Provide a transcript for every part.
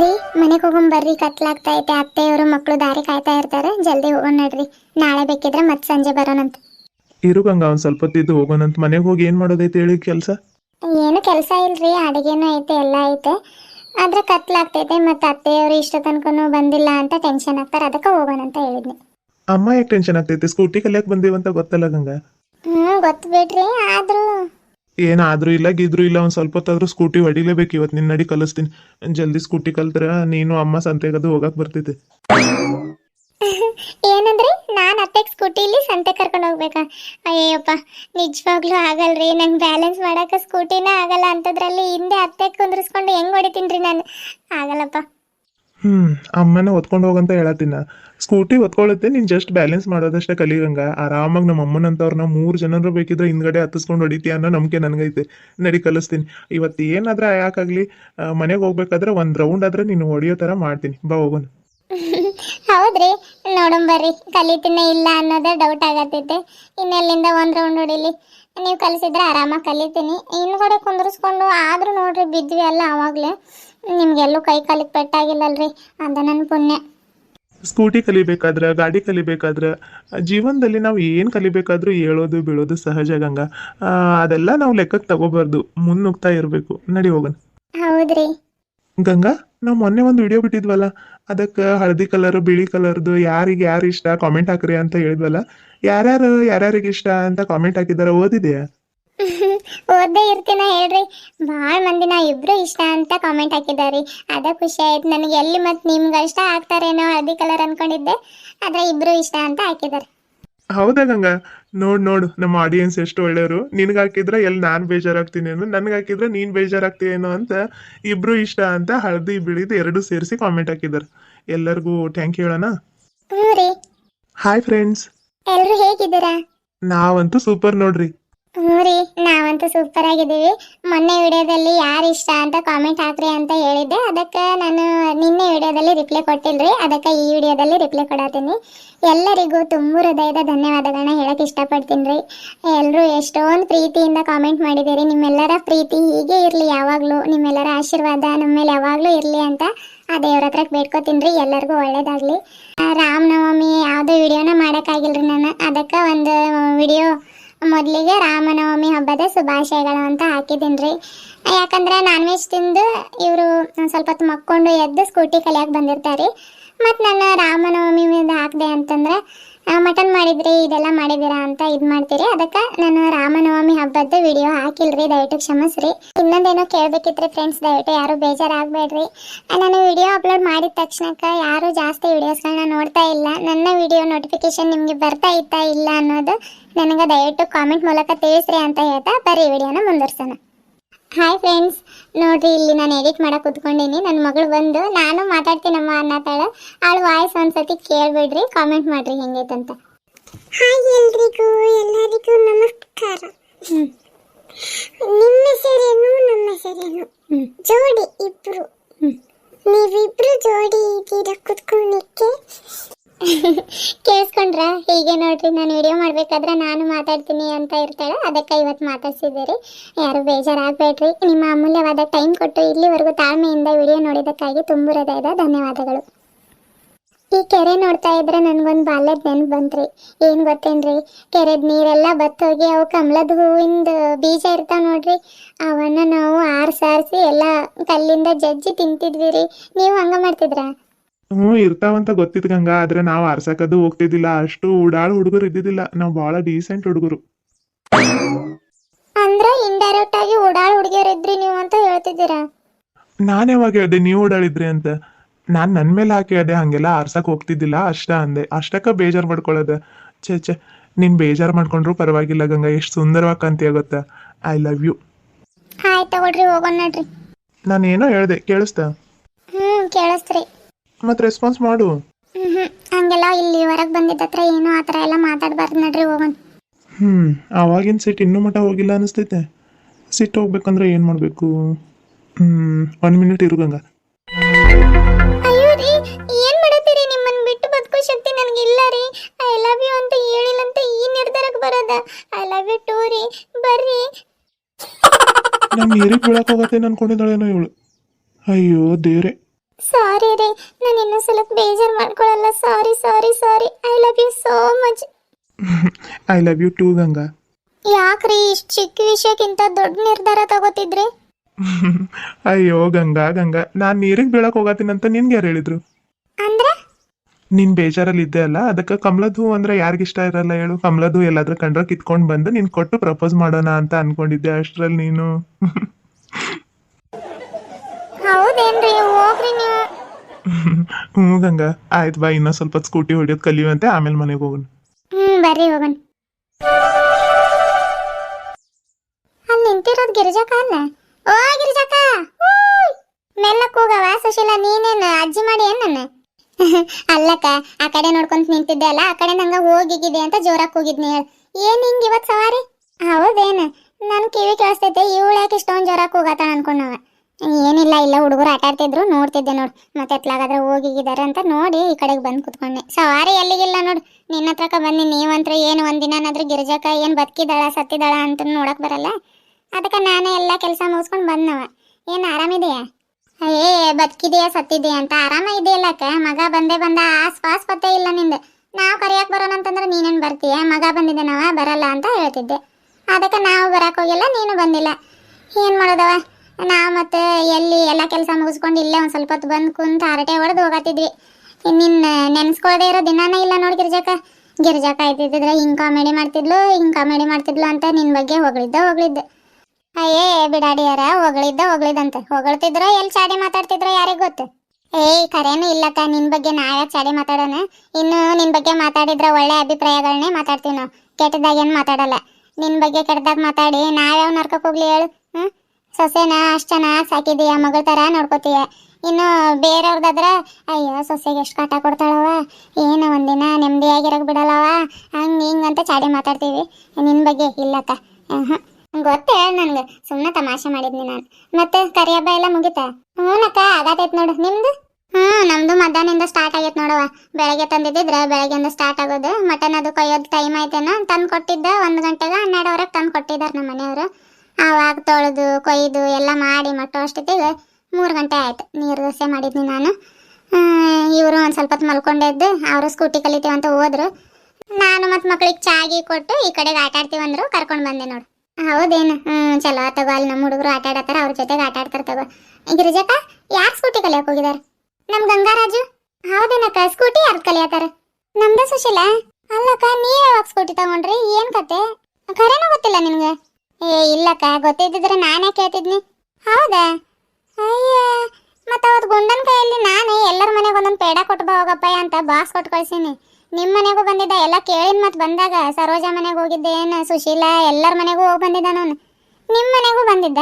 ರೀ ಮನೆಗೆ ಹೋಗೋಣ ಬರ್ರಿ ಕತ್ಲಾಗ್ತಾ ಐತೆ ಅತ್ತೆಯವರು ಮಕ್ಕಳು ದಾರಿ ಕಾಯ್ತಾ ಇರ್ತಾರೆ ಜಲ್ದಿ ಹೋಗೋಣ ನಡ್ರಿ ನಾಳೆ ಬೇಕಿದ್ರೆ ಮತ್ತೆ ಸಂಜೆ ಬರೋಣಂತ. ಇರು ಗಂಗಾ ಒಂದ್ ಸ್ವಲ್ಪ ಹೊತ್ತಿದ್ದು ಹೋಗೋಣಂತ ಮನೆಗೆ ಹೋಗಿ ಏನ್ ಮಾಡೋದೈತೆ ಹೇಳಿ ಕೆಲಸ? ಏನು ಕೆಲಸ ಇಲ್ರಿ ಅಡಿಗೆನೂ ಐತೆ ಎಲ್ಲ ಐತೆ. ಆದ್ರೆ ಕತ್ಲಾಗ್ತೈತೆ ಮತ್ತೆ ಅತ್ತೆಯವರು ಇಷ್ಟ ತನಕನೂ ಬಂದಿಲ್ಲ ಅಂತ ಟೆನ್ಷನ್ ಆಗ್ತಾರೆ ಅದಕ್ಕೆ ಹೋಗೋಣ ಅಂತ ಹೇಳಿದ್ನಿ. ಅಮ್ಮ ಯಾಕೆ ಟೆನ್ಷನ್ ಆಗ್ತೈತೆ? ಸ್ಕೂಟಿ ಕಲಿಯಕ್ ಬಂದೀವಂತ ಗೊತ್ತಲ್ಲ ಗಂಗಾ? ಹ್ಮ್ ಗೊತ್ತು ಬಿಡ್ರಿ ಆದ್ರೂ ಏನಾದ್ರೂ ಇಲ್ಲ, ಗಿದ್ರು ಇಲ್ಲ, ಒಂದು ಸ್ವಲ್ಪ ಹೊತ್ತಾದ್ರೂ ಸ್ಕೂಟಿ ಹೊಡಿಲೇಬೇಕು. ಇವತ್ತು ನಿನ್ನ ನಡಿ ಕಲಿಸ್ತೀನಿ. ಜಲ್ದಿ ಸ್ಕೂಟಿ ಕಲ್ತರ ನೀನು ಅಮ್ಮ ಸಂತೆಗದು ಹೋಗಕ್ಕೆ ಬರ್ತೈತೆ ಏನಂದ್ರೆ, ನಾನು ಅತ್ತೆಗೆ ಸ್ಕೂಟಿಲಿ ಸಂತೆ ಕರ್ಕೊಂಡು ಹೋಗ್ಬೇಕಾ? ಅಯ್ಯಪ್ಪ ನಿಜವಾಗ್ಲೂ ಆಗಲ್ರಿ. ನಂಗೆ ಬ್ಯಾಲೆನ್ಸ್ ಮಾಡಕ್ಕೆ ಸ್ಕೂಟಿನೇ ಆಗಲ್ಲ ಅಂತದ್ರಲ್ಲಿ ಹಿಂದೆ ಅತ್ತೆ ಕುಂದ್ರಿಸ್ಕೊಂಡು ಹೆಂಗ್ ಹೊಡಿತೀನಿ ರೀ ನಾನು? ಆಗಲ್ಲಪ್ಪ. ಹ್ಞೂ ಅಮ್ಮನ ಹೊತ್ಕೊಂಡು ಹೋಗಂತ ಹೇಳತ್ತಿನ. ಸ್ಕೂಟಿ ಹೊತ್ಕೊಳ್ಳುತ್ತೆ ನೀನ್ ಜಸ್ಟ್ ಬ್ಯಾಲೆನ್ಸ್ ಮಾಡೋದಷ್ಟೇ ಕಲಿಗಂಗ ಆರಾಮಾಗಿ ನಮ್ಮ ಅಮ್ಮನಂತವ್ರನ್ನ ಮೂರು ಜನರು ಬೇಕಿದ್ರೆ ಹಿಂದ್ಗಡೆ ಹತ್ತಿಸ್ಕೊಂಡು ಹೊಡಿತೀಯ ಅನ್ನೋ ನಂಬಿಕೆ ನನಗೈತೆ. ನಡಿ ಕಲಿಸ್ತೀನಿ. ಇವತ್ತು ಏನಾದ್ರೆ ಯಾಕಾಗ್ಲಿ ಮನೆಗೆ ಹೋಗ್ಬೇಕಾದ್ರೆ ಒಂದ್ ರೌಂಡ್ ಆದ್ರೆ ನೀನು ಹೊಡಿಯೋ ತರ ಮಾಡ್ತೀನಿ. ಬಾ ಹೋಗೋಣ. ಹೌದ್ರಿ. ನೋಡೋಣ ಬರ್ರಿ. ಕಲಿತೀನ ಇಲ್ಲ ಅನ್ನೋದೇ ಡೌಟ್ ಆಗತ್ತೈತೆ ಇನ್ನೆಲ್ಲಿಂದ ಒಂದ್ ರೌಂಡ್ ಹೊಡಿಲಿ? ನೀವು ಕಲಿಸಿದ್ರೆ ಆರಾಮಾಗಿ ಕಲಿತೀನಿ. ಹಿಂದ್ಗಡೆ ಕುಂದ್ರಿಸ್ಕೊಂಡು ಆದರೂ ನೋಡ್ರಿ ಬಿದ್ವಿ ಅಲ್ಲ ಆವಾಗಲೇ. ನಿಮ್ಗೆಲ್ಲೂ ಕೈ ಕಾಲಿಗೆ ಪೆಟ್ಟಾಗಿಲ್ಲಲ್ರಿ ಅದ ನನ್ನ ಪುಣ್ಯ. ಸ್ಕೂಟಿ ಕಲಿಬೇಕಾದ್ರೆ ಗಾಡಿ ಕಲಿಬೇಕಾದ್ರೆ ಜೀವನದಲ್ಲಿ ನಾವು ಏನು ಕಲಿಬೇಕಾದ್ರೂ ಹೇಳೋದು ಬೀಳೋದು ಸಹಜ ಗಂಗಾ. ಅದೆಲ್ಲ ನಾವು ಲೆಕ್ಕಕ್ಕೆ ತಗೋಬಾರ್ದು. ಮುನ್ನುಗ್ತಾ ಇರಬೇಕು. ನಡಿ ಹೋಗೋಣ. ಹೌದ್ರಿ. ಗಂಗಾ ನಾವು ಮೊನ್ನೆ ಒಂದು ವಿಡಿಯೋ ಬಿಟ್ಟಿದ್ವಲ್ಲ? ಅದಕ್ಕೆ ಹಳದಿ ಕಲರ್ ಬಿಳಿ ಕಲರ್ದು ಯಾರಿಗೆ ಯಾರು ಇಷ್ಟ ಕಾಮೆಂಟ್ ಹಾಕ್ರಿ ಅಂತ ಹೇಳಿದ್ವಲ್ಲ? ಯಾರ್ಯಾರು ಯಾರ್ಯಾರಿಗೆ ಇಷ್ಟ ಅಂತ ಕಾಮೆಂಟ್ ಹಾಕಿದಾರ ಓದಿದೆಯಾ? ಓದೇ ಇರ್ತೀನ ಹೇಳ್ರಿ. ಭಾಳ ಮಂದಿ ನಾ ಇಬ್ರು ಇಷ್ಟ ಅಂತ ಕಾಮೆಂಟ್ ಹಾಕಿದಾರಿ. ಅದ ಖುಷಿ ಆಯ್ತು ನನಗೆ ಎಲ್ಲಿ ಮತ್ತೆ ನಿಮ್ಗೆ ಇಷ್ಟ ಆಗ್ತಾರೇನೋ ಹಳದಿ ಕಲರ್ ಅನ್ಕೊಂಡಿದ್ದೆ ಆದ್ರೆ ಇಬ್ರು ಇಷ್ಟ ಅಂತ ಹಾಕಿದಾರೆ. ಹೌದಾ ಗಂಗಾ? ನೋಡ್ ನೋಡು ನಮ್ಮ ಆಡಿಯನ್ಸ್ ಎಷ್ಟು ಒಳ್ಳೆಯವರು. ನಿನ್ಗೆ ಹಾಕಿದ್ರೆ ಎಲ್ಲಿ ನಾನು ಬೇಜಾರಾಗ್ತೀನಿ ಅನ್ನೋ ನನಗೆ ಹಾಕಿದ್ರೆ ನೀನು ಬೇಜಾರಾಗ್ತೀಯೇನೋ ಅಂತ ಇಬ್ರು ಇಷ್ಟ ಅಂತ ಹಳದಿ ಬಿಳಿದು ಎರಡು ಸೇರಿಸಿ ಕಾಮೆಂಟ್ ಹಾಕಿದಾರೆ. ಎಲ್ಲರಿಗೂ ಥ್ಯಾಂಕ್ ಯು ಹೇಳೋಣ ಹಾಯ್ ಫ್ರೆಂಡ್ಸ್ ಎಲ್ಲರೂ ಹೇಗಿದ್ದೀರಾ? ನಾವಂತೂ ಸೂಪರ್ ನೋಡ್ರಿ. ಹ್ಞೂ ರೀ ನಾವಂತೂ ಸೂಪರ್ ಆಗಿದ್ದೀವಿ. ಮೊನ್ನೆ ವಿಡಿಯೋದಲ್ಲಿ ಯಾರು ಇಷ್ಟ ಅಂತ ಕಾಮೆಂಟ್ ಹಾಕ್ರಿ ಅಂತ ಹೇಳಿದ್ದೆ. ಅದಕ್ಕೆ ನಾನು ನಿನ್ನೆ ವಿಡಿಯೋದಲ್ಲಿ ರಿಪ್ಲೈ ಕೊಟ್ಟಿಲ್ರಿ. ಅದಕ್ಕೆ ಈ ವಿಡಿಯೋದಲ್ಲಿ ರಿಪ್ಲೈ ಕೊಡತ್ತೀನಿ. ಎಲ್ಲರಿಗೂ ತುಂಬ ಹೃದಯದ ಧನ್ಯವಾದಗಳನ್ನ ಹೇಳಕ್ಕೆ ಇಷ್ಟಪಡ್ತೀನಿ ರೀ ಎಲ್ಲರೂ ಎಷ್ಟೊಂದು ಪ್ರೀತಿಯಿಂದ ಕಾಮೆಂಟ್ ಮಾಡಿದ್ದೀರಿ. ನಿಮ್ಮೆಲ್ಲರ ಪ್ರೀತಿ ಹೀಗೆ ಇರಲಿ ಯಾವಾಗಲೂ. ನಿಮ್ಮೆಲ್ಲರ ಆಶೀರ್ವಾದ ನಮ್ಮ ಮೇಲೆ ಯಾವಾಗಲೂ ಇರಲಿ ಅಂತ ಆ ದೇವ್ರ ಹತ್ರಕ್ಕೆ ಬೇಡ್ಕೋತೀನಿ ರೀ ಎಲ್ಲರಿಗೂ ಒಳ್ಳೇದಾಗಲಿ. ರಾಮನವಮಿ ಯಾವುದೋ ವಿಡಿಯೋನ ಮಾಡೋಕ್ಕಾಗಿಲ್ಲ ರೀ ನಾನು. ಅದಕ್ಕೆ ಒಂದು ವಿಡಿಯೋ ಮೊದಲಿಗೆ ರಾಮನವಮಿ ಹಬ್ಬದ ಶುಭಾಶಯಗಳು ಅಂತ ಹಾಕಿದ್ದೀನಿ ರೀ ಯಾಕಂದ್ರೆ ನಾನ್ ವೆಜ್ ತಿಂದು ಇವರು ಸ್ವಲ್ಪ ಹೊತ್ತು ಮಕ್ಕೊಂಡು ಎದ್ದು ಸ್ಕೂಟಿ ಕಲಿಯಕ್ಕೆ ಬಂದಿರ್ತಾರೆ ಮತ್ತು ನಾನು ರಾಮನವಮಿ ಹಾಕಿದೆ ಅಂತಂದ್ರೆ ಮಟನ್ ಮಾಡಿದ್ರಿ, ಇದೆಲ್ಲ ಮಾಡಿದೀರಾ ಅಂತ ಇದ್ ಮಾಡ್ತೀರಿ. ಅದಕ್ಕೆ ನಾನು ರಾಮನವಮಿ ಹಬ್ಬದ ವಿಡಿಯೋ ಹಾಕಿಲ್ರಿ, ದಯವಿಟ್ಟು ಕ್ಷಮಿಸ್ರಿ. ಇನ್ನೊಂದೇನೋ ಕೇಳಬೇಕಿತ್ರಿ ಫ್ರೆಂಡ್ಸ್ ದಯವಿಟ್ಟು ಯಾರು ಬೇಜಾರಾಗಬೇಡ್ರಿ. ನಾನು ವಿಡಿಯೋ ಅಪ್ಲೋಡ್ ಮಾಡಿದ ತಕ್ಷಣಕ್ಕ ಯಾರು ಜಾಸ್ತಿ ವಿಡಿಯೋಸ್ಗಳನ್ನ ನೋಡ್ತಾ ಇಲ್ಲ. ನನ್ನ ವಿಡಿಯೋ ನೋಟಿಫಿಕೇಶನ್ ನಿಮಗೆ ಬರ್ತಾ ಇತ್ತಾ ಇಲ್ಲ ಅನ್ನೋದು ನನಗೆ ದಯವಿಟ್ಟು ಕಾಮೆಂಟ್ ಮೂಲಕ ತಿಳಿಸ್ರಿ ಅಂತ ಹೇಳ್ತಾ ಬರೀ ವಿಡಿಯೋನ ಮುಂದುವರ್ಸೋಣ. ಹಾಯ್ ಫ್ರೆಂಡ್ಸ್ ನೋಡ್ರಿ ಇಲ್ಲಿ ನಾನು ಎಡಿಟ್ ಮಾಡಕ್ಕೆ ಕೂತ್ಕೊಂಡೀನಿ ನನ್ನ ಮಗಳು ಬಂದು ನಾನು ಮಾತಾಡ್ತೀನಮ್ಮ ಅನ್ನತಾಳ ಅವಳು ವಾಯ್ಸ್ ಒಂದ್ಸತಿ ಕೇಳ್ಬಿಡ್ರಿ ಕಾಮೆಂಟ್ ಮಾಡ್ರಿ ಹೆಂಗೈತಂತ. ಹಾಯ್ ಎಲ್ರಿಗೂ ಎಲ್ಲರಿಗೂ ನಮಸ್ಕಾರ. ನಿಮ್ಮ ಹೆಸರೇನು ನಮ್ಮ ಹೆಸರೇನು? ಜೋಡಿ ಇಬ್ರು. ನೀವಿಬ್ರು ಜೋಡಿ ಇದ್ದೀರ ಕುತ್ಕೊಳ್ಳಿಕ್ಕೆ? ಕೇಳಿಸ್ಕೊಂಡ್ರ? ಹೀಗೆ ನೋಡ್ರಿ, ನಾನು ವಿಡಿಯೋ ಮಾಡ್ಬೇಕಾದ್ರೆ ನಾನು ಮಾತಾಡ್ತೀನಿ ಅಂತ ಇರ್ತಾಳೆ. ಅದಕ್ಕೆ ಇವತ್ತು ಮಾತಾಡ್ಸಿದ್ದೀರಿ. ಯಾರು ಬೇಜಾರಾಗಬೇಡ್ರಿ. ನಿಮ್ಮ ಅಮೂಲ್ಯವಾದ ಟೈಮ್ ಕೊಟ್ಟು ಇಲ್ಲಿವರೆಗೂ ತಾಳ್ಮೆಯಿಂದ ವಿಡಿಯೋ ನೋಡಿದ್ದಕ್ಕಾಗಿ ತುಂಬ ಹೃದಯದ ಧನ್ಯವಾದಗಳು. ಈ ಕೆರೆ ನೋಡ್ತಾ ಇದ್ರೆ ನನಗೊಂದು ಬಾಲ್ಯದ ನೆನಪು ಬಂತ್ರಿ. ಏನು ಗೊತ್ತೇನ್ರಿ? ಕೆರೆದ ನೀರೆಲ್ಲ ಬತ್ತೋಗಿ ಅವು ಕಮಲದ ಹೂವಿಂದ ಬೀಜ ಇರ್ತಾವ ನೋಡ್ರಿ. ಅವನ್ನ ನಾವು ಆರ್ಸಾರಿಸಿ ಎಲ್ಲ ಕಲ್ಲಿಂದ ಜಜ್ಜಿ ತಿಂತಿದ್ವಿ ರೀ ನೀವು ಹಂಗೆ ಮಾಡ್ತಿದ್ರಾ? ಹ್ಞೂ ಇರ್ತಾವಂತ ಗೊತ್ತಿತ್ತು ಗಂಗ ಆದ್ರೆ ನಾವು ಆರ್ಸಕದು ಹೋಗ್ತಿದ್ದಿಲ್ಲ. ಅಷ್ಟು ಉಡಾಳು ಹುಡುಗರು ಇದ್ದಿದ್ದಿಲ್ಲ. ನಾವು ಬಹಳ ಡೀಸೆಂಟ್ ಹುಡುಗರು. ಅಂದ್ರೆ ಇಂಡೈರೆಕ್ಟ್ ಆಗಿ ಹುಡುಗಿಯರು ಇದ್ರಿ ನೀವು ಅಂತ ಹೇಳ್ತಿದ್ದೀರಾ? ನಾನು ಯಾವಾಗ ಹೇಳ್ದೆ ನೀವು ಓಡಾಡಿದ್ರಿ ಅಂತ? ನಾನು ನನ್ನ ಮೇಲೆ ಹಾಕಿ ಅದೇ ಹಂಗೆಲ್ಲ ಆರ್ಸಕ್ ಹೋಗ್ತಿದ್ದಿಲ್ಲ. ಅಷ್ಟ ಅಂದೆ. ಅಷ್ಟಕ್ಕ ಬೇಜಾರು ಮಾಡ್ಕೊಳ್ಳೋದೆ ಛೇ ಛೇ ನಿನ್ ಬೇಜಾರು ಮಾಡ್ಕೊಂಡ್ರು ಪರವಾಗಿಲ್ಲ ಗಂಗಾ ಎಷ್ಟು ಸುಂದರವಾಗಿ ಕಾಣ್ತೀಯ ಗೊತ್ತಾ? ಐ ಲವ್ ಯು ಆಯ್ತು ತಗೊಳ್ರಿ ಹೋಗೋಣ ನೋಡ್ರಿ. ನಾನು ಏನೋ ಹೇಳ್ದೆ ಕೇಳಿಸ್ತಾ? ಹ್ಮ್ ಕೇಳಿಸ್ತ್ರಿ. ಮತ್ತೆ ರೆಸ್ಪಾನ್ಸ್ ಮಾಡು. ಹ್ಮ್ ಹ್ಮ್ ಹಂಗೆಲ್ಲ ಇಲ್ಲಿ ಹೊರಗೆ ಬಂದಿದ್ದ ಹತ್ರ ಏನು ಆ ಥರ ಎಲ್ಲ ಮಾತಾಡಬಾರ್ದು ನಡ್ರಿ ಹೋಗೋಣ. ಹ್ಞೂ ಆವಾಗಿನ ಸಿಟ್ ಇನ್ನೂ ಮಟ ಹೋಗಿಲ್ಲ ಅನಿಸ್ತೈತೆ. ಸಿಟ್ಟು ಹೋಗ್ಬೇಕಂದ್ರೆ ಏನು ಮಾಡಬೇಕು? ಹ್ಞೂ ಒನ್ ಮಿನಿಟ್ ಇರು ಗಂಗಾ. ಅಯ್ಯೋ ರೀ ಏನ್ ಮಾಡತ್ತೀರಿ? ನಿಮ್ಮನ್ನ ಬಿಟ್ಟು ಬದುಕೋ ಶಕ್ತಿ ನನಗೆ ಇಲ್ಲ ರೀ. ಐ ಲವ್ ಯು ಅಂತ ಹೇಳಿಲ್ಲ ಅಂತ ಈ ನಿರ್ಧಾರಕ್ಕೆ ಬರೋದ. ಐ ಲವ್ ಯು ಟೂ ರೀ. ಬರ್ರಿ. ನಾನು ನೀರಿಗೆ ಬೀಳಕ್ಕೆ ಹೋಗತ್ತೆ ಅನ್ಕೊಂಡಿದ್ದಾಳೇನೋ ಇವಳು. ಅಯ್ಯೋ ದೇವ್ರೆ. ಸಾರಿ ರೀ ನಾನು ಇನ್ನೊಂದು ಸ್ವಲ್ಪ ಬೇಜಾರು ಮಾಡ್ಕೊಳ್ಳಲ್ಲ sorry sorry sorry I love you so much I love you too Ganga. ಯಾಕ್ರಿ ಇಷ್ಟು ಚಿಕ್ಕ ವಿಷಯಕ್ಕಿಂತ ದೊಡ್ಡ ನಿರ್ಧಾರ ತಗೋತಿದ್ರಿ? ಅಯ್ಯೋ ಗಂಗಾ ಗಂಗಾ ನಾನು ನೀರಿಗೆ ಬೀಳಕ್ ಹೋಗತ್ತೀನಂತ ನಿನ್ಗೆ ಯಾರು ಹೇಳಿದ್ರು? ಅಂದ್ರೆ? ನಿನ್ ಬೇಜಾರಲ್ಲಿ ಇದ್ದೆ ಅಲ್ಲ ಅದಕ್ಕೆ ಕಮಲದ ಹೂ ಅಂದ್ರೆ ಯಾರಿಗಿಷ್ಟ ಇರಲ್ಲ ಹೇಳು. ಕಮಲದ ಹೂ ಎಲ್ಲಾದ್ರೂ ಕಂಡ್ರ ಕಿತ್ಕೊಂಡ್ ಬಂದು ನಿನ್ ಕೊಟ್ಟು ಪ್ರಪೋಸ್ ಮಾಡೋಣ ಅಂತ ಅನ್ಕೊಂಡಿದ್ದೆ ಅಷ್ಟ್ರಲ್ಲಿ ನೀನು. ಹೌದೇನ್ರಿ ಹೋಗ್ರಿ ನೀವು. ಹ್ಞೂ ಗಂಗ ಆಯ್ತು ಬಾ ಇನ್ನೂ ಸ್ವಲ್ಪ ಸ್ಕೂಟಿ ಹೊಡಿಯೋದು ಕಲಿಯುವಂತೆ ಆಮೇಲೆ ಮನೆಗೆ ಹೋಗೋಣ. ಹ್ಮ್ ಬರ್ರಿ ಹೋಗೋಣ. ಅಲ್ಲಿ ನಿಂತಿರೋದು ಗಿರಿಜಾಕ ಅಲ್ಲ? ಓ ಗಿರಿಜಾಕ! ಮೆಲ್ಲಕ್ ಹೋಗವ ಸುಶೀಲ ನೀನೇನ ಅಜ್ಜಿ ಮಾಡಿ ಏನ್ ನನ್ನ ಅಲ್ಲಕ್ಕ ಆ ಕಡೆ ನೋಡ್ಕೊಂತ ನಿಂತಿದ್ದೆ ಅಲ್ಲ ಆ ಕಡೆ ನಂಗ ಹೋಗಿಗಿದೆ ಅಂತ ಜೋರಾಗಿ ಹೋಗಿದ್ನಿ ಹೇಳ. ಏನ್ ಹಿಂಗ್ ಇವತ್ ಸವಾರಿ? ಹೌದೇನ? ನನ್ ಕಿವಿ ಕೇಳಿಸ್ತೈತೆ ಇವಳ ಯಾಕೆ ಇಷ್ಟೊಂದ್ ಜೋರಾಗಿ ಹೋಗತ್ತಾಳ ಅನ್ಕೊಂಡವ ಏನಿಲ್ಲ, ಇಲ್ಲ ಹುಡುಗರು ಆಟ ಆಡ್ತಿದ್ರು, ನೋಡ್ತಿದ್ದೆ ನೋಡಿ. ಮತ್ತೆ ಎತ್ಲಾಗಾದ್ರೆ ಹೋಗಿದ್ದಾರೆ ಅಂತ ನೋಡಿ ಈ ಕಡೆಗೆ ಬಂದು ಕುತ್ಕೊಂಡೆ. ಸವಾರಿ ಎಲ್ಲಿಗಿಲ್ಲ ನೋಡಿ. ನಿನ್ನ ಹತ್ರಕ ಬಂದಿ ನೀವಂತ್ರ ಏನು ಒಂದಿನಾದ್ರೂ ಗಿರಿಜಕ್ಕ ಏನು ಬದುಕಿದಾಳ, ಸತ್ತಿದಾಳ ಅಂತ ನೋಡಕ್ ಬರಲ್ಲ. ಅದಕ್ಕೆ ನಾನೇ ಎಲ್ಲ ಕೆಲಸ ಮುಗಿಸ್ಕೊಂಡು ಬಂದವ ಏನು ಆರಾಮಿದೆಯಾ? ಏ, ಬದುಕಿದೆಯಾ, ಸತ್ತಿದೆಯಾ ಅಂತ? ಆರಾಮ ಇದೆಯಲ್ಲಕ್ಕ ಮಗ ಬಂದೇ ಬಂದ ಆಸ್ಪಾಸ್ ಪತ್ತೆ ಇಲ್ಲ ನಿಂದು. ನಾವು ಕರಿಯಕ್ಕೆ ಬರೋಣ ಅಂತಂದ್ರೆ ನೀನೇನ್ ಬರ್ತೀಯ? ಮಗ ಬಂದಿದ್ದೆ ನಾವ ಬರಲ್ಲ ಅಂತ ಹೇಳ್ತಿದ್ದೆ. ಅದಕ್ಕೆ ನಾವು ಬರಕ್ ಹೋಗಿಲ್ಲ, ನೀನು ಬಂದಿಲ್ಲ. ಏನು ಮಾಡೋದವ? ನಾವು ಮತ್ತೆ ಎಲ್ಲಿ ಎಲ್ಲ ಕೆಲಸ ಮುಗಿಸ್ಕೊಂಡು ಇಲ್ಲೇ ಒಂದ್ ಸ್ವಲ್ಪ ಹೊತ್ತು ಬಂದು ಕುಂತ ಹರಟೆ ಹೊಡೆದು ಹೋಗತ್ತಿದ್ವಿ ನಿನ್ನ ನೆನ್ಸ್ಕೊಳ್ದೆ ಇರೋ ದಿನಾನೇ ಇಲ್ಲ ನೋಡಿ ಗಿರ್ಜಾಕ ಗಿರ್ಜಾಕ ಆಯ್ತಿದ್ರೆ ಹಿಂಗೆ ಕಾಮಿಡಿ ಮಾಡ್ತಿದ್ಲು, ಹಿಂಗೆ ಕಾಮಿಡಿ ಮಾಡ್ತಿದ್ಲು ಅಂತ ನಿನ್ ಬಗ್ಗೆ ಹೊಗಳಿದ್ದ ಹೊಗಳಿದ್ದೆ. ಅಯ್ಯೇ ಬಿಡಾಡಿಯಾರ, ಹೊಗಳಿದ್ದ ಹೊಗಳಿದಂತೆ. ಹೊಗಳ್ತಿದ್ರ ಎಲ್ಲಿ ಚಾಡಿ ಮಾತಾಡ್ತಿದ್ರ ಯಾರಿಗೆ ಗೊತ್ತು? ಏಯ್ ಕರೇನು ಇಲ್ಲಕ್ಕ, ನಿನ್ ಬಗ್ಗೆ ನಾವ್ಯಾಕ್ ಚಾಡಿ ಮಾತಾಡೋಣ? ಇನ್ನು ನಿನ್ ಬಗ್ಗೆ ಮಾತಾಡಿದ್ರೆ ಒಳ್ಳೆ ಅಭಿಪ್ರಾಯಗಳನ್ನೇ ಮಾತಾಡ್ತೀವಿ ನಾವು ಕೆಟ್ಟದಾಗ ಏನ್ ಮಾತಾಡಲ್ಲ. ನಿನ್ ಬಗ್ಗೆ ಕೆಟ್ಟದಾಗ ಮಾತಾಡಿ ನಾವ್ಯಾವ ನರ್ಕಕ್ಕೆ ಹೋಗ್ಲಿ ಹೇಳು, ಹ್ಮ್? ಸೊಸೆನ ಅಷ್ಟನ ಚೆನ್ನಾಗಿ ಸಾಕಿದೀಯ, ಮಗಳ ತರ ನೋಡ್ಕೋತೀಯ. ಇನ್ನು ಬೇರೆಯವ್ರದಾದ್ರೆ, ಅಯ್ಯೋ, ಸೊಸೆಗೆ ಎಷ್ಟು ಕಾಟ ಕೊಡ್ತಾಳವ ಏನು ಒಂದಿನ ನೆಮ್ಮದಿಯಾಗಿರೋಕ್ ಬಿಡಲ್ಲವ ಹಂಗೆ ಹಿಂಗೆ ಅಂತ ಚಾಡಿ ಮಾತಾಡ್ತೀವಿ. ನಿನ್ ಬಗ್ಗೆ ಇಲ್ಲಕ್ಕ. ಹಾಂ ಗೊತ್ತೇ ನನಗೆ. ಸುಮ್ಮನೆ ತಮಾಷೆ ಮಾಡಿದ್ನಿ ನಾನು. ಮತ್ತೆ ಕರಿ ಹಬ್ಬ ಎಲ್ಲ ಮುಗಿತಾ? ಹ್ಞೂನಕ್ಕ ಆಗತೈತೆ ನೋಡು. ನಿಮ್ದು? ಹ್ಞೂ ನಮ್ದು ಮಧ್ಯಾಹ್ನದಿಂದ ಸ್ಟಾರ್ಟ್ ಆಗೈತೆ ನೋಡವ ಬೆಳಗ್ಗೆ ತಂದಿದ್ದಿದ್ರೆ, ಬೆಳಗ್ಗೆಯಿಂದ ಸ್ಟಾರ್ಟ್ ಆಗೋದು. ಮಟನ್ ಅದು ಕೊಯ್ಯೋದು ಟೈಮ್ ಆಯ್ತೇನೋ ತಂದು ಕೊಟ್ಟಿದ್ದೆ ಒಂದು ಗಂಟೆಗೆ ಹನ್ನೆರಡುವರೆಗೆ ತಂದು ಕೊಟ್ಟಿದ್ದಾರೆ ನಮ್ಮ ಮನೆಯವರು ಆವಾಗ ತೊಳೆದು, ಕೊಯ್ದು ಎಲ್ಲ ಮಾಡಿ ಮಟ್ಟೋ ಅಷ್ಟೊತ್ತಿಗೆ ಮೂರು ಗಂಟೆ ಆಯ್ತು. ನೀರು ದೋಸೆ ಮಾಡಿದ್ನಿ ನಾನು. ಇವರು ಒಂದು ಸ್ವಲ್ಪ ಹೊತ್ತು ಮಲ್ಕೊಂಡೆದ್ದು ಅವರು ಸ್ಕೂಟಿ ಕಲಿತೀವಿ ಅಂತ ಹೋದ್ರು. ನಾನು ಮತ್ತು ಮಕ್ಳಿಗೆ ಚಾಗಿ ಕೊಟ್ಟು ಈ ಕಡೆಗೆ ಆಟ ಆಡ್ತೀವಿ ಅಂದ್ರು, ಕರ್ಕೊಂಡು ಬಂದೆ ನೋಡು. ಹೌದೇನು? ಹ್ಞೂ ಚಲೋ ತಗೋ, ಅಲ್ಲಿ ನಮ್ಮ ಹುಡುಗರು ಆಟ ಆಡತ್ತಾರ, ಅವ್ರ ಜೊತೆಗೆ ಆಟ ಆಡ್ತಾರೆ ತಗೋ. ಗಿರಿಜಕ್ಕ, ಯಾರು ಸ್ಕೂಟಿ ಕಲಿಯೋಕೆ ಹೋಗಿದಾರ? ನಮ್ಮ ಗಂಗಾರಾಜು? ಹೌದೇನಕ್ಕ, ಸ್ಕೂಟಿ ಯಾರು ಕಲಿಯತ್ತಾರ? ನಮ್ದ ಸುಶೀಲ? ಅಲ್ಲಕ್ಕ, ನೀವು ಯಾವಾಗ ಸ್ಕೂಟಿ ತಗೊಂಡ್ರಿ? ಏನು ಕತೆ? ಖರೇನೂ ಗೊತ್ತಿಲ್ಲ ನಿನ್ಗೆ. ಏ, ಇಲ್ಲಕ್ಕ, ಗೊತ್ತಿದ್ದಿದ್ರೆ ನಾನೇ ಕೇಳ್ತಿದ್ನಿ. ಹೌದಾ? ಅಯ್ಯ, ಮತ್ತೆ ಅವತ್ತು ಗುಂಡನ್ ಕೈಯಲ್ಲಿ ನಾನೇ ಎಲ್ಲರ ಮನೆಗೆ ಒಂದೊಂದು ಪೇಡ ಕೊಟ್ಟು ಹೋಗಪ್ಪ ಅಂತ ಬಾಸ್ ಕೊಟ್ಟು ಕಳ್ಸೀನಿ. ನಿಮ್ಮ ಮನೆಗೂ ಬಂದಿದ್ದ, ಎಲ್ಲ ಕೇಳಿದ ಮತ್ತೆ ಬಂದಾಗ ಸರೋಜಾ ಮನೆಗೆ ಹೋಗಿದ್ದೆ ಏನು ಸುಶೀಲಾ ಎಲ್ಲರ ಮನೆಗೂ ಹೋಗಿ ಬಂದಿದ್ದ ನಾನು ನಿಮ್ಮ ಮನೆಗೂ ಬಂದಿದ್ದ?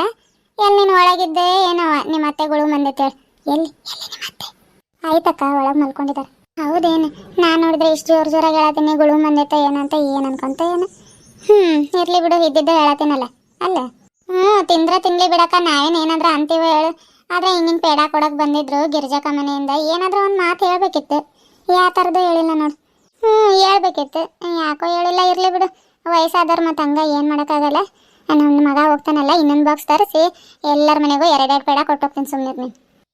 ಎಲ್ಲಿ ನೀನು ಒಳಗಿದ್ದೆ, ಏನೋ ನಿಮ್ಮ ಅತ್ತೆಗಳು ಬಂದೈತೆ ಎಲ್ಲಿ? ಅತ್ತೆ? ಆಯ್ತಕ್ಕ, ಒಳಗೆ ಮಲ್ಕೊಂಡಿದ್ದಾರೆ ಹೌದೇನು? ನಾನು ನೋಡಿದ್ರೆ ಇಷ್ಟು ಜೋರು ಜೋರಾಗಿ ಹೇಳತ್ತೀನಿ ಗುಳು ಬಂದೈತೆ ಏನಂತ, ಏನು ಅನ್ಕೊಂತ, ಏನು? ಹ್ಮ್, ಇರ್ಲಿ ಬಿಡು, ಇದ್ದಿದ್ದೆ ಹೇಳತೀನಲ್ಲ ಅಲ್ಲ? ಹ್ಞೂ ತಿಂದ್ರ ತಿನ್ಲಿ ಬಿಡಕ್ಕ ನಾವೇನ್ ಏನಾದ್ರೂ ಅಂತೀವಿ ಹೇಳು. ಆದ್ರೆ ಹಿಂಗಿನ ಪೇಡ ಕೊಡಕ್ ಬಂದಿದ್ರು ಗಿರಿಜಾಕ ಮನೆಯಿಂದ. ಏನಾದ್ರೂ ಒಂದು ಮಾತು ಹೇಳ್ಬೇಕಿತ್ತು. ಯಾವ ಥರದ್ದು ಹೇಳಿಲ್ಲ ನೋಡು. ಹ್ಞೂ ಹೇಳ್ಬೇಕಿತ್ತು. ಯಾಕೋ ಹೇಳಿಲ್ಲ, ಇರ್ಲಿ ಬಿಡು. ವಯಸ್ಸಾದವ್ರು ಮತ್ತೆ ಹಂಗ ಏನು ಮಾಡೋಕ್ಕಾಗಲ್ಲ. ನನ್ನ ಮಗ ಹೋಗ್ತಾನಲ್ಲ, ಇನ್ನೊಂದು ಬಾಕ್ಸ್ ತರಿಸಿ ಎಲ್ಲರ ಮನೆಗೂ ಎರಡೆರಡು ಪೇಡ ಕೊಟ್ಟೋಗ್ತೀನಿ ಸುಮ್ಮನೆ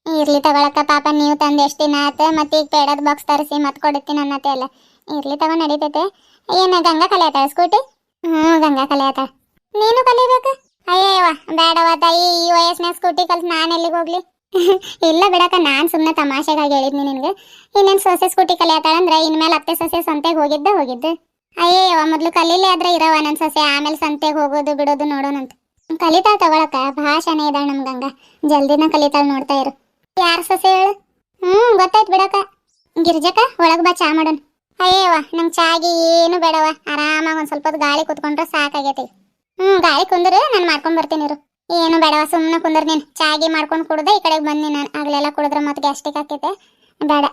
ಇರ್ಲಿ. ತಗೊಳಕ್ಕ, ಪಾಪ ನೀವು ತಂದು ಎಷ್ಟು ದಿನ ಆತ, ಮತ್ತೆ ಈಗ ಪೇಡದ ಬಾಕ್ಸ್ ತರಿಸಿ ಮತ್ತೆ ಕೊಡುತ್ತೀನಿ ಅನ್ನತ್ತೆ ಅಲ್ಲ. ಇರ್ಲಿ ತಗೋ, ನಡೀತೈತೆ. ಏನು ಗಂಗಾ ಕಲಿಯತ್ತ ಸ್ಕೂಟಿ? ಹ್ಞೂ ಗಂಗಾ ಕಲಿಯತ್ತಾಳ. ನೀನು ಕಲಿಬೇಕು? ಅಯ್ಯವ್ವ ಬೇಡವ ತಾಯಿ ಈ ವಯಸ್ಸಿನ ಸ್ಕೂಟಿ ಕಲ್ತು ನಾನು ಎಲ್ಲಿಗೆ ಹೋಗ್ಲಿ? ಇಲ್ಲ ಬಿಡಕ್ಕ, ನಾನು ಸುಮ್ಮನೆ ತಮಾಷೆಗಾಗಿ ಹೇಳಿದ್ನಿ ನಿನಗೆ. ಇನ್ನೇನು ಸೊಸೆ ಸ್ಕೂಟಿ ಕಲಿಯತ್ತಾಳಂದ್ರೆ ಇನ್ಮೇಲೆ ಅತ್ತೆ ಸೊಸೆ ಸಂತೆಗೆ ಹೋಗಿದ್ದೆ ಹೋಗಿದ್ದು. ಅಯ್ಯಯ್ಯವ ಮೊದ್ಲು ಕಲೀಲಿ ಆದ್ರೆ ಇರವ ನನ್ನ ಸೊಸೆ, ಆಮೇಲೆ ಸಂತೆಗೆ ಹೋಗೋದು ಬಿಡೋದು ನೋಡೋಣಂತ. ಕಲಿತಾಳ ತಗೊಳಕ ಭಾಷೆನೇ ಇದ್ದಾಳ ನಮ್ ಗಂಗಾ. ಜಲ್ದಿನ ಕಲಿತಾಳ ನೋಡ್ತಾ ಇರು. ಯಾರ ಸೊಸೆ ಹೇಳು? ಹ್ಮ್, ಗೊತ್ತಾಯ್ತು ಬಿಡಕ್ಕ. ಗಿರ್ಜಕ್ಕ, ಒಳಗ್ ಬಾ, ಚಾ ಮಾಡೋಣ. ಅಯ್ಯವ್ವ ನಂಗೆ ಚಾಗಿ ಏನು ಬೇಡವ ಆರಾಮಾಗಿ ಒಂದ್ ಸ್ವಲ್ಪ ಹೊತ್ತು ಗಾಳಿ ಕುತ್ಕೊಂಡ್ರೆ ಸಾಕಾಗೈತಿ. ಹ್ಮ್ ಗಾಳಿ ಕುಂದ್ರೆ ನಾನು ಮಾಡ್ಕೊಂಡ್ ಬರ್ತೀನಿ ಇರು. ಏನು ಬೇಡವ ಸುಮ್ಮನೆ ಕುಂದ್ರ ನೀನು. ಚಾಗಿ ಮಾಡ್ಕೊಂಡು ಕುಡ್ದೆ ಈ ಕಡೆಗೆ ಬಂದಿ ನಾನು. ಆಗ್ಲೆಲ್ಲ ಕುಡಿದ್ರೆ ಮತ್ತೆ ಗ್ಯಾಸ್ಟಿಕ್ ಹಾಕೈತೆ ಬೇಡ.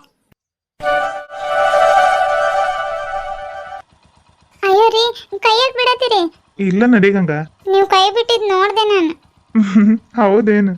ಅಯ್ಯೋ ರೀ ಕೈಯಾಗ್ ಬಿಡತ್ತೀರಿ? ಇಲ್ಲ ನಡಿ ಗಂಗಾ. ನೀವು ಕೈ ಬಿಟ್ಟಿದ್ ನೋಡ್ದೆ ನಾನು. ಹೌದೇನು?